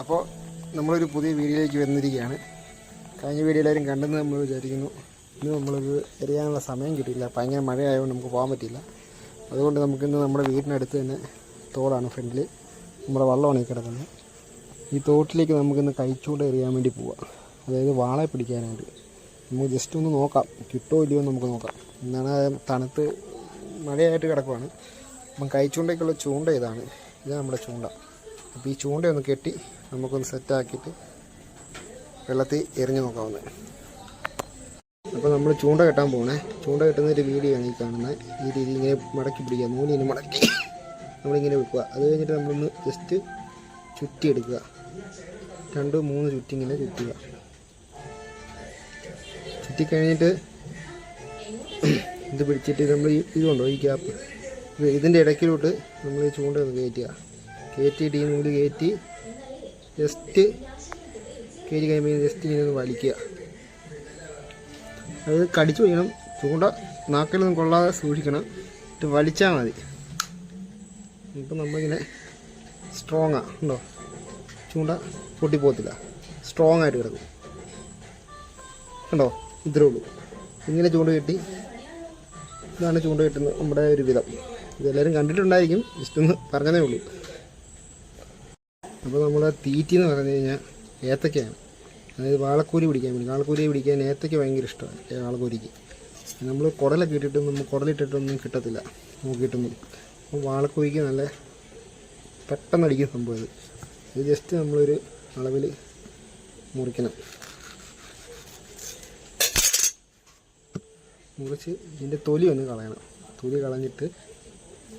അപ്പോൾ നമ്മളൊരു പുതിയ വീഡിയോയിലേക്ക് വന്നിരിക്കുകയാണ്. കഴിഞ്ഞ വീഡിയോ എല്ലാവരും കണ്ടെന്ന് നമ്മൾ വിചാരിക്കുന്നു. ഇന്ന് നമ്മളൊരു എറിയാനുള്ള സമയം കിട്ടിയില്ല. ഭയങ്കര മഴയായതുകൊണ്ട് നമുക്ക് പോകാൻ പറ്റിയില്ല. അതുകൊണ്ട് നമുക്കിന്ന് നമ്മുടെ വീടിനടുത്ത് തന്നെ തോടാണ് ഫ്രണ്ടിൽ നമ്മുടെ വള്ളമാണ് ഈ കിടക്കുന്നത്. ഈ തോട്ടിലേക്ക് നമുക്കിന്ന് കഴിച്ചുകൊണ്ട് എറിയാൻ വേണ്ടി പോവാം. അതായത് വാളെ പിടിക്കാനായിട്ട്. നമുക്ക് ജസ്റ്റ് ഒന്ന് നോക്കാം. കിട്ടോ ഇല്ലയോ നമുക്ക് നോക്കാം. എന്നാണ് തണുത്ത് മഴയായിട്ട് കിടക്കുവാണ്. അപ്പം കഴിച്ചുകൊണ്ടേക്കുള്ള ചൂണ്ട ഇതാണ്. ഇതാണ് നമ്മുടെ ചൂണ്ട. അപ്പോൾ ഈ ചൂണ്ടയൊന്ന് കെട്ടി നമുക്കൊന്ന് സെറ്റാക്കിയിട്ട് വെള്ളത്തിൽ എറിഞ്ഞു നോക്കാവുന്നത് അപ്പോൾ നമ്മൾ ചൂണ്ട കെട്ടാൻ പോകണേ ചൂണ്ട കെട്ടുന്ന ഒരു വീഡിയോ ആണ് ഈ കാണുന്നത് ഈ രീതി ഇങ്ങനെ മടക്കി പിടിക്കുക. നൂലിനെ മടക്കി നമ്മളിങ്ങനെ വെക്കുക. അത് കഴിഞ്ഞിട്ട് നമ്മളൊന്ന് ജസ്റ്റ് ചുറ്റി എടുക്കുക. രണ്ട് മൂന്ന് ചുറ്റി ഇങ്ങനെ ചുറ്റുക. ചുറ്റിക്കഴിഞ്ഞിട്ട് ഇത് പിടിച്ചിട്ട് നമ്മൾ ഇതുണ്ടോ ഈ ഗ്യാപ്പ് ഇത് ഇതിന്റെ ഇടയ്ക്കിലോട്ട് നമ്മൾ ഈ ചൂണ്ട ഒന്ന് കയറ്റുക. കയറ്റിയിട്ട് ഈ നൂൽ കയറ്റി ജസ്റ്റ് കയറി കഴിയുമ്പോൾ ജസ്റ്റ് ഇങ്ങനെ ഒന്ന് വലിക്കുക. അത് കടിച്ചു വയ്ക്കണം. ചൂണ്ട നാക്കിലൊന്നും കൊള്ളാതെ സൂക്ഷിക്കണം. എന്നിട്ട് വലിച്ചാൽ മതി. ഇപ്പം നമ്മളിങ്ങനെ സ്ട്രോങ്ങാ ഉണ്ടോ? ചൂണ്ട പൊട്ടിപ്പോകത്തില്ല. സ്ട്രോങ് ആയിട്ട് കിടക്കും. കണ്ടോ ഇത്രേ ഉള്ളൂ. ഇങ്ങനെ ചൂണ്ട കെട്ടി ഇതാണ് ചൂണ്ട കെട്ടുന്നത് നമ്മുടെ ഒരു വിധം. ഇതെല്ലാവരും കണ്ടിട്ടുണ്ടായിരിക്കും. ജസ്റ്റ് ഒന്ന് പറഞ്ഞതേ ഉള്ളൂ. അപ്പോൾ നമ്മുടെ തീറ്റി എന്ന് പറഞ്ഞു കഴിഞ്ഞാൽ ഏത്തക്കയാണ്. അതായത് വാളക്കൂരി പിടിക്കാൻ വേണ്ടി. വാളക്കൂരി പിടിക്കാൻ ഏത്തക്ക ഭയങ്കര ഇഷ്ടമാണ് വാളക്കൂരിക്ക്. നമ്മൾ കുടലൊക്കെ ഇട്ടിട്ടും നമുക്ക് കുടലിട്ടിട്ടൊന്നും കിട്ടത്തില്ല. നോക്കിയിട്ടൊന്നും അപ്പോൾ വാളക്കൂരിക്ക് നല്ല പെട്ടെന്ന് അടിക്കുന്ന സംഭവം ഇത്. ജസ്റ്റ് നമ്മളൊരു അളവിൽ മുറിക്കണം. മുറിച്ച് ഇതിന്റെ തൊലി ഒന്ന് കളയണം. തൊലി കളഞ്ഞിട്ട്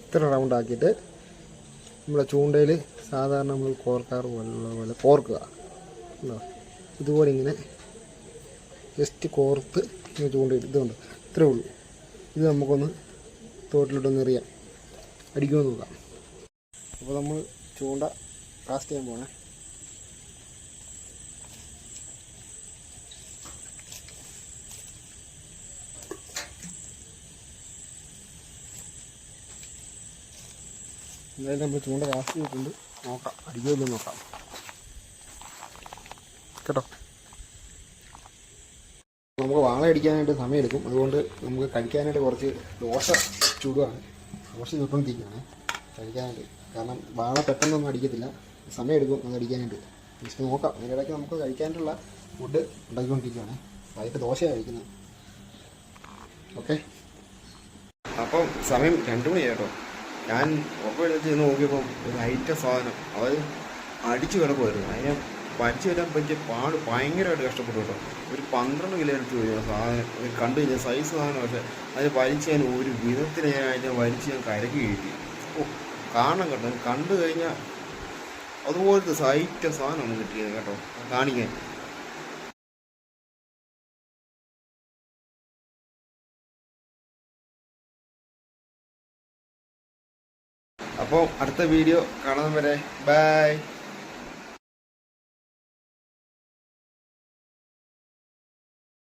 ഇത്ര റൗണ്ട് ആക്കിയിട്ട് നമ്മുടെ ചൂണ്ടയിൽ സാധാരണ നമ്മൾ കോർക്കാറ് പോലുള്ള പോലെ കോർക്കുക ഉണ്ടോ ഇതുപോലെ ഇങ്ങനെ ജസ്റ്റ് കോർത്ത് ഇങ്ങനെ ചൂണ്ടയിട്ട് ഇതുണ്ട് ഇത്രേ ഉള്ളൂ. ഇത് നമുക്കൊന്ന് തോട്ടിലോട്ടൊന്ന് എറിയാം. അടിക്കുമെന്ന് നോക്കാം. അപ്പോൾ നമ്മൾ ചൂണ്ട കാസ്റ്റ് ചെയ്യാൻ പോണേ. എന്തായാലും നമ്മൾ ചൂണ്ട കാശ് ചെയ്തിട്ടുണ്ട്. നോക്കാം. അടിക്കുമല്ലോ നോക്കാം. കേട്ടോ? നമുക്ക് വാള അടിക്കാനായിട്ട് സമയമെടുക്കും. അതുകൊണ്ട് നമുക്ക് കഴിക്കാനായിട്ട് കുറച്ച് ദോശ ചൂടുകയാണ് ദോശ ചുട്ടുകൊണ്ടിരിക്കുകയാണ്. കഴിക്കാനായിട്ട്. കാരണം വാള പെട്ടെന്നൊന്നും അടിക്കത്തില്ല. സമയമെടുക്കും അത് അടിക്കാനായിട്ട്. ജസ്റ്റ് നോക്കാം. അതിനിടയ്ക്ക് നമുക്ക് കഴിക്കാനായിട്ടുള്ള ഫുഡ് ഉണ്ടാക്കിക്കൊണ്ടിരിക്കുകയാണ്. വൈകിട്ട് ദോശയാണ് കഴിക്കുന്നത്. ഓക്കെ അപ്പം സമയം രണ്ട് മണിയായിട്ടോ ഞാൻ എഴുതി ചെന്ന് നോക്കിയപ്പോൾ ഒരു ഹൈറ്റ സാധനം. അത് അടിച്ചു കിടക്കുമായിരുന്നു അതിനെ വലിച്ചു വരാൻ പറ്റിയ പാട് ഭയങ്കരമായിട്ട് കഷ്ടപ്പെട്ടു കേട്ടോ. ഒരു പന്ത്രണ്ട് കിലോ എടുത്ത് വരും സാധനം. അത് കണ്ടു കഴിഞ്ഞാൽ സൈസ് സാധനം പക്ഷേ അതിന് വലിച്ച് ഞാൻ ഒരു വിധത്തിന് ഞാൻ അതിനെ വലിച്ച് ഞാൻ കരക്കി കയറ്റി ഓ കാണണം കേട്ടോ. കണ്ടു കഴിഞ്ഞാൽ അതുപോലത്തെ സൈറ്റ സാധനമാണ് കിട്ടിയത് കേട്ടോ. കാണിക്കാൻ. അപ്പോൾ അടുത്ത വീഡിയോ കാണുന്നവരെ ബൈ